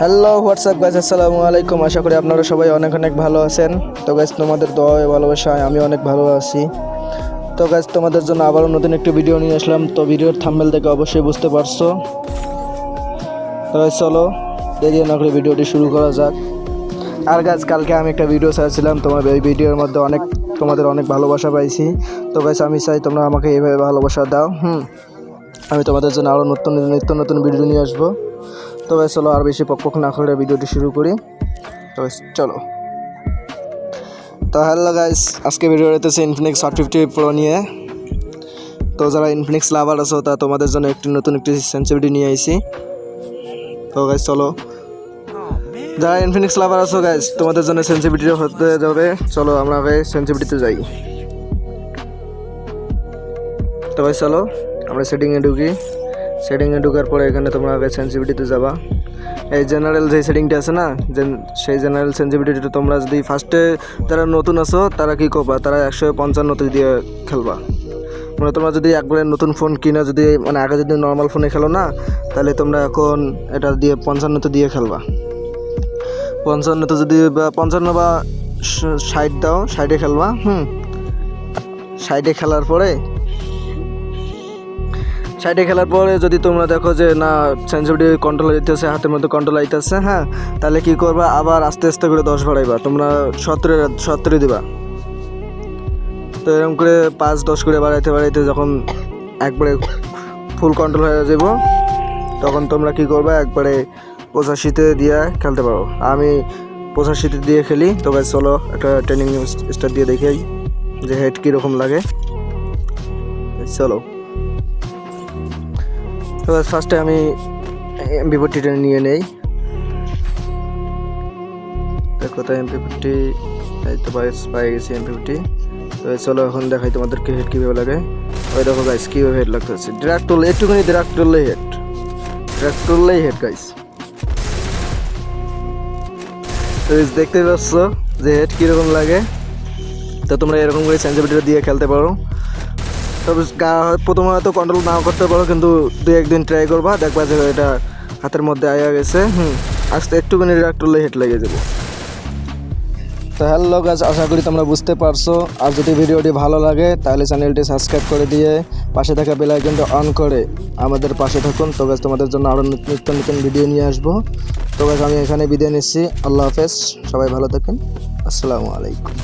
Hello WhatsApp guys আসসালামু আলাইকুম আশা করি আপনারা সবাই অনেক অনেক ভালো আছেন। তো গাইজ তোমাদের দোয়া ভালোবাসায় আমি অনেক ভালো আছি। তো গাইজ তোমাদের জন্য আবারও নতুন একটি ভিডিও নিয়ে আসলাম। তো ভিডিওর থাম্বেল থেকে অবশ্যই বুঝতে পারছ। তো চলো, দেরি না করে ভিডিওটি শুরু করা যাক। আর গাছ কালকে আমি একটা ভিডিও ছাড়ছিলাম। তোমার এই ভিডিওর মধ্যে অনেক, তোমাদের অনেক ভালোবাসা পাইছি। তো গাছ আমি চাই তোমরা আমাকে এইভাবে ভালোবাসা দাও। হুম, আমি তোমাদের জন্য আরও নতুন নিত্য নতুন ভিডিও নিয়ে আসব। তো গাইস চলো আর বেশি পক পক না করে ভিডিওটি শুরু করি। তবে চলো। তো হ্যালো গাইস আজকে ভিডিও রয়েছে ইনফিনিক্স হট ফিফটি প্রো নিয়ে। তো যারা ইনফিনিক্স লাভার আছো, তা তোমাদের জন্য একটি নতুন একটি সেন্সিভিটি নিয়ে আইছি। তো গাইস চলো। যারা ইনফিনিক্স লাভার আছো গাইস তোমাদের জন্য সেন্সিভিটি হতে যাবে। চলো আমরা আগে সেন্সিভিটিতে যাই। তো ভাই চলো। আমরা সেটিংয়ে ঢুকি। সেটিংয়ে ঢুকার পরে এখানে তোমরা আগে সেন্সিভিটিতে যাবা। এই জেনারেল যে সেটিংটা আছে না সেই জেনারেল সেন্সিভিটিটা তোমরা যদি ফার্স্টে যারা নতুন আছো, তারা কী করবা? তারা একশো পঞ্চান্নতে দিয়ে খেলবা। মানে তোমরা যদি একবারে নতুন ফোন কিনা, যদি মানে আগে যদি নর্মাল ফোনে খেলো না, তাহলে তোমরা এখন এটা দিয়ে পঞ্চান্নতে দিয়ে খেলবা। পঞ্চান্নতে যদি বা পঞ্চান্ন বা ষাট দাও, ষাটে খেলবা, হুম। ষাটে খেলার পরে সাইডে খেলার পরে যদি তোমরা দেখো যে, না সেন্সিভিটি কন্ট্রোল দিতেছে হাতের মধ্যে কন্ট্রোল আইতেছে হ্যাঁ তাহলে কি করবা? আবার আস্তে আস্তে করে দশ বাড়াইবা। তোমরা সতেরো সতেরো দিবা। তো এরকম করে পাঁচ, দশ করে বাড়াইতে বাড়াইতে যখন একবারে ফুল কন্ট্রোল হয়ে যাব, তখন তোমরা কি করবা? একবারে পঁচাশিতে দিয়ে খেলতে পারো। আমি পঁচাশিতে দিয়ে খেলি। তবে চলো, একটা ট্রেনিং স্টার্ট দিয়ে দেখাই যে হেড কীরকম লাগে। চলো। এবার ফার্স্টে আমি এমপি ফোরটিটা নিয়ে নেই। তো এমপি ফোরটি এই তো পাই পাই গেছি এমপি ফোরটি তো চলো এখন দেখাই তোমাদেরকে হেড কীভাবে লাগে। ওই দেখো গাইস কীভাবে হেড লাগতেছে ড্রাগ টুল একটুখানি ড্রাগ টুললেই হেড ড্রাগ টুললেই হেড গাইস তো দেখতে পাচ্ছ যে হেড কীরকম লাগে। তো তোমরা এরকম করে সেন্সিভিটিটা দিয়ে খেলতে পারো। তবে প্রথমে হয়তো কন্ট্রোল নাও করতে পারো, কিন্তু দু একদিন ট্রাই করবা, দেখবা যে এটা হাতের মধ্যে আয়া গেছে, হুম, আস্তে একটুখানি করলে হেড লেগে যাব। তো হ্যালো গাছ আশা করি তোমরা বুঝতে পারছ। আর যদি ভিডিওটি ভালো লাগে, তাহলে চ্যানেলটি সাবস্ক্রাইব করে দিয়ে পাশে থাকা বেল আইকনটা অন করে আমাদের পাশে থাকুন। তো গাছ তোমাদের জন্য আরও নিত্য নতুন ভিডিও নিয়ে আসব। তো গাছ আমি এখানে বিদায় নিচ্ছি। আল্লাহ হাফেজ, সবাই ভালো থাকেন। আসসালামু আলাইকুম।